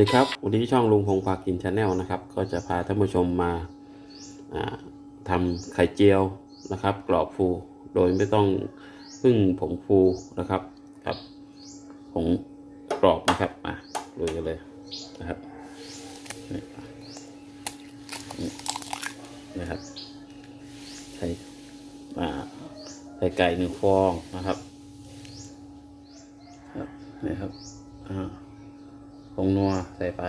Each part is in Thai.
ดีครับ วันนี้ช่องลุงพงพากินชาแนลนะครับ ก็จะพาท่านผู้ชมมาาทำไข่เจียวนะครับ กรอบฟูโดยไม่ต้องพึ่งผงฟูนะครับครับผงกรอบนะครับมาลุยกันเลยนะครับนี่นะครับใส่ใส่ไก่หนึ่งฟองนะครับ ครับนี่ครับ งนัวใส่ไป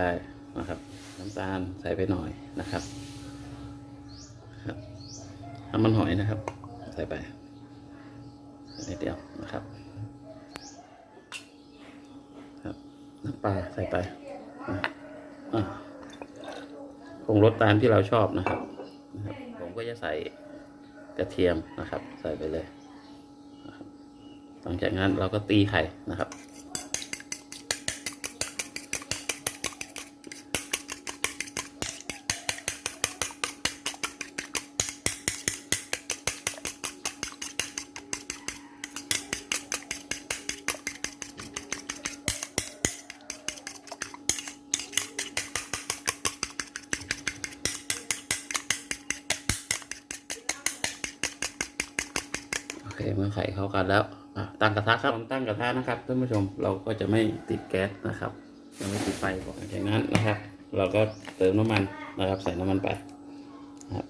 นะครับ น้ำตาลใส่ไปหน่อยนะครับครับน้ำมันหอยนะครับ ใส่ไปนิดเดียวนะครับ ครับน้ำปลาใส่ไปนะอะปรุงรสตามที่เราชอบนะครับนะครับ ผมก็จะใส่กระเทียมนะครับ ใส่ไปเลยหลังจากนั้นเราก็ตีไข่นะครับ เมื่อไข่เข้ากันแล้วตั้งกระทะครับตั้งกระทะนะครับท่านผู้ชมเราก็จะไม่ติดแก๊สนะครับจะไม่ติดไฟก่อนจากนั้นนะครับ เราก็เติมน้ำมันนะครับ ใส่น้ำมันไปนะครับ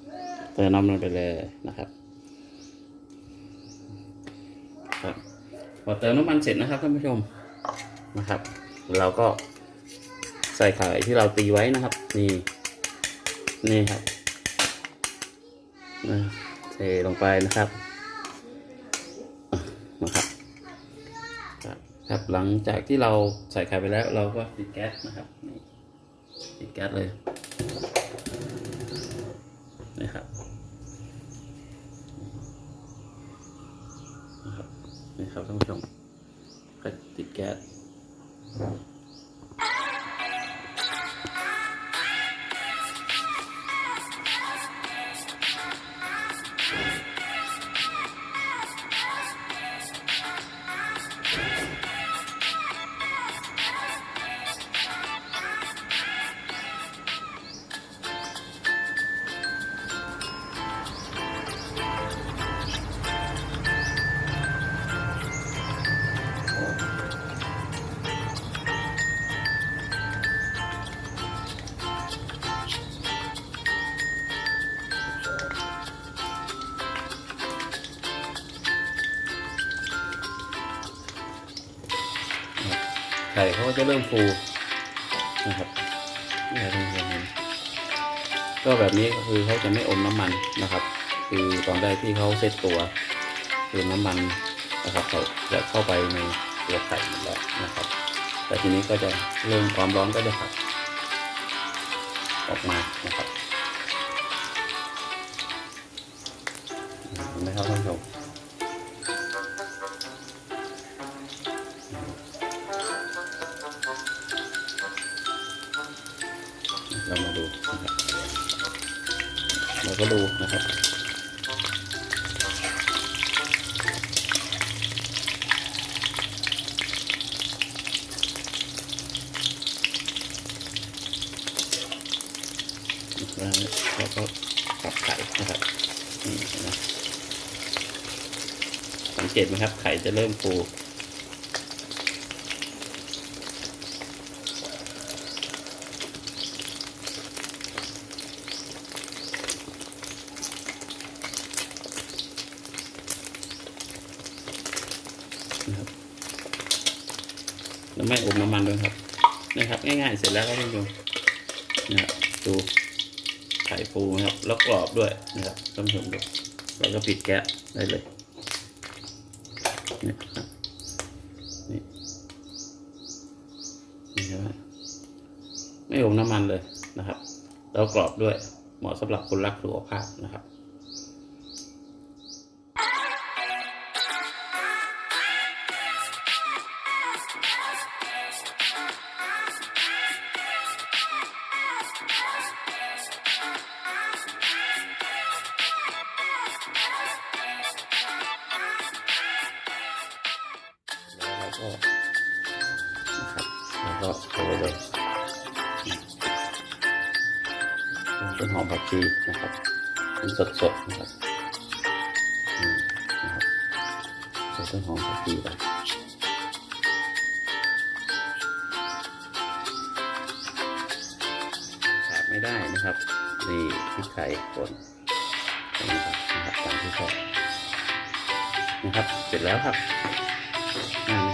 เติมน้ำมันไปเลยนะครับครับพอเติมน้ำมันเสร็จนะครับท่านผู้ชมนะครับ เราก็ใส่ไข่ที่เราตีไว้นะครับ นี่นี่ครับนะเทลงไปนะครับ ครับหลังจากที่เราใส่ไข่ไปแล้วเราก็ปิดแก๊สนะครับนี่ปิดแก๊สเลยนะครับนะครับนี่ครับท่านผู้ชมก็ติดแก๊ส ไข่เขาก็จะเริ่มฟูนะครับนี่ครับท่านผู้ชมเห็นก็แบบนี้ก็คือเขาจะไม่อมน้ำมันนะครับ คือตอนแรกที่เขาเซตตัว คือน้ำมันนะครับเขาจะเข้าไปในตัวไข่หมดแล้วนะครับ แต่ทีนี้ก็จะเริ่มความร้อนก็จะขับออกมานะครับนไมครับท่านผู้ชม เราก็ดูนะครับแล้วก็ปรับไข่นะครับนี่นะสังเกตไหมครับไข่จะเริ่มฟู แล้วไม่อมน้ำมันด้วยครับนะครับ ง่ายๆเสร็จแล้วก็ท่านผู้ชมนะครับดูไข่ฟูนะครับ แล้วกรอบด้วยนะครับท่านผู้ชมดูแล้วก็ปิดแก๊สได้เลยนี่ครับนี่นี่ใช่ไหมไม่อมน้ำมันเลยนะครับ แล้วกรอบด้วยเหมาะสำหรับคนรักสุขภาพนะครับ แล้วก็นะครับแล้วก็โรยเลยต้นหอมผักชีนะครับเป็นสดๆนะครับนะครับใส่ต้นหอมผักชีไปขาดไม่ได้นะครับนี่พริกไทยป่นนะครับนะครับตามที่ชอบนะครับ เสร็จแล้วครับง่าย